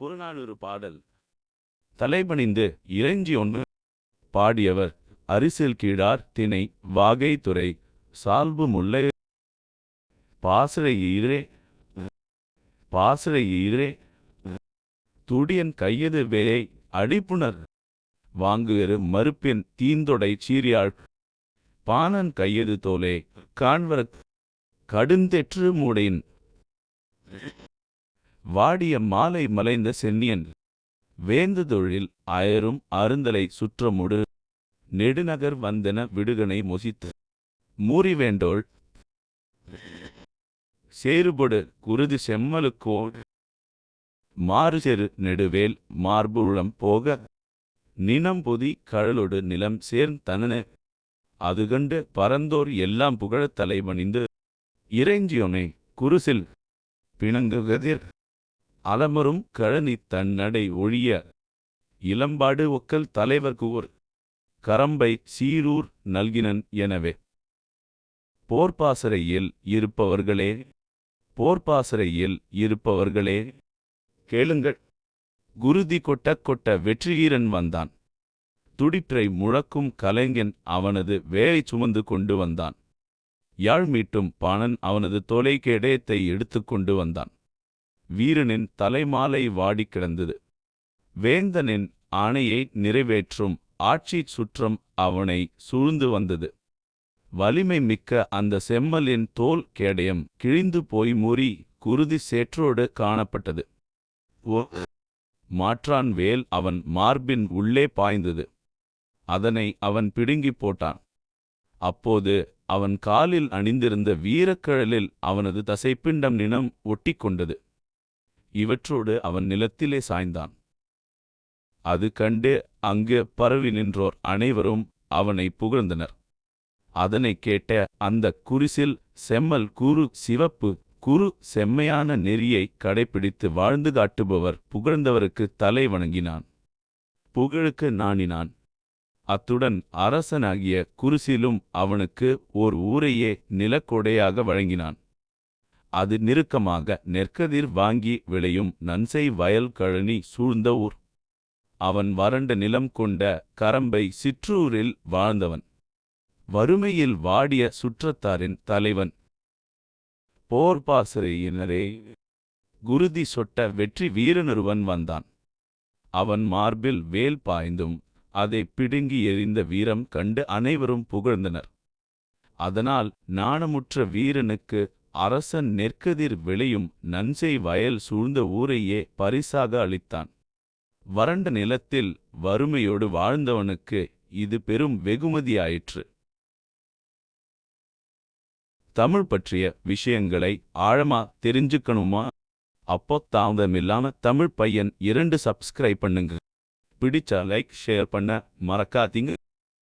புறநானூறு பாடல். தலைபணிந்து இறைஞ்சி ஒன்று. பாடியவர் அரிசில் கீழார் திணை வாகை துறை சால்பு முல்லை. பாசறை ஈரே. பாசறை ஈரே. துடியன் கையது வேலை அடிப்புணர். வாங்குகிற மறுப்பின் தீந்தொடை சீரியாள் பாணன் கையது தோலே காண்வரக். கடுந்தெற்று மூடையின். வாடிய மாலை மலைந்த சென்னியன். வேந்து தொழில் அயரும் அருந்தலை சுற்றமுடு நெடுநகர் வந்தன விடுகனை மொசித்து. மூறிவேண்டோள் சேறுபடு குருதி செம்மலுக்கோ மாறுசெரு நெடுவேல் மார்பு உளம் போக. நினம்பொதி கழலொடு நிலம் சேர்ந்தனன அதுகண்டு பரந்தோர் எல்லாம் புகழத் தலைவணிந்து. இறைஞ்சியோனே குருசில் பிணங்குகதிர் அலமரும் கழனி தன்னடை ஒழிய இளம்பாடு ஒக்கல் தலைவர் கூர் கரம்பை சீரூர் நல்கினன் எனவே. போர்ப்பாசறையில் இருப்பவர்களே போர்ப்பாசறையில் இருப்பவர்களே கேளுங்கள். குருதி கொட்ட கொட்ட வெற்றிகீரன் வந்தான். துடிற்றை முழக்கும் கலைஞன் அவனது வேலை சுமந்து கொண்டு வந்தான். யாழ் மீட்டும் பாணன் அவனது தொலை கேடயத்தை எடுத்துக்கொண்டு வந்தான். வீரனின் தலைமாலை வாடிக் கிடந்தது. வேந்தனின் ஆணையை நிறைவேற்றும் ஆட்சி சுற்றம் அவனை சூழ்ந்து வந்தது. வலிமை மிக்க அந்த செம்மலின் தோல் கேடயம் கிழிந்து போய் முறி குருதி சேற்றோடு காணப்பட்டது. ஓ மாற்றான் வேல் அவன் மார்பின் உள்ளே பாய்ந்தது. அதனை அவன் பிடுங்கிப் போட்டான். அப்போது அவன் காலில் அணிந்திருந்த வீரக்கழலில் அவனது தசைப்பிண்டம் நினம் ஒட்டிக்கொண்டது இவற்றோடு அவன் நிலத்திலே சாய்ந்தான். அது கண்டு அங்கு பரவி நின்றோர் அனைவரும் அவனை புகழ்ந்தனர். அதனைக் கேட்ட அந்த குரிசில் செம்மல் குரு சிவப்பு குரு செம்மையான நெறியை கடைபிடித்து வாழ்ந்து காட்டுபவர் புகழ்ந்தவருக்கு தலை வணங்கினான். புகழுக்கு நாணினான். அத்துடன் அரசனாகிய குருசிலும் அவனுக்கு ஓர் ஊரையே நிலக்கொடையாக வழங்கினான். அது நெருக்கமாக நெற்கதிர் வாங்கி விளையும் நன்சை வயல் கழனி சூழ்ந்த ஊர். அவன் வறண்ட நிலம் கொண்ட கரம்பை சிற்றூரில் வாழ்ந்தவன். வறுமையில் வாடிய சுற்றத்தாரின் தலைவன். போர்பாசறையினரே குருதி சொட்ட வெற்றி வீரனொருவன் வந்தான். அவன் மார்பில் வேல் பாய்ந்தும் அதை பிடுங்கி எறிந்த வீரம் கண்டு அனைவரும் புகழ்ந்தனர். அதனால் நாணமுற்ற வீரனுக்கு அரசன் நெற்கதிர் விளையும் நன்செய் வயல் சூழ்ந்த ஊரையே பரிசாக அளித்தான். வறண்ட நிலத்தில் வறுமையோடு வாழ்ந்தவனுக்கு இது பெரும் வெகுமதியாயிற்று. தமிழ் பற்றிய விஷயங்களை ஆழமா தெரிஞ்சுக்கணுமா? அப்போ தாமதமில்லாம தமிழ் பையன் இரண்டு சப்ஸ்கிரைப் பண்ணுங்க. பிடிச்சா லைக் ஷேர் பண்ண மறக்காதீங்க.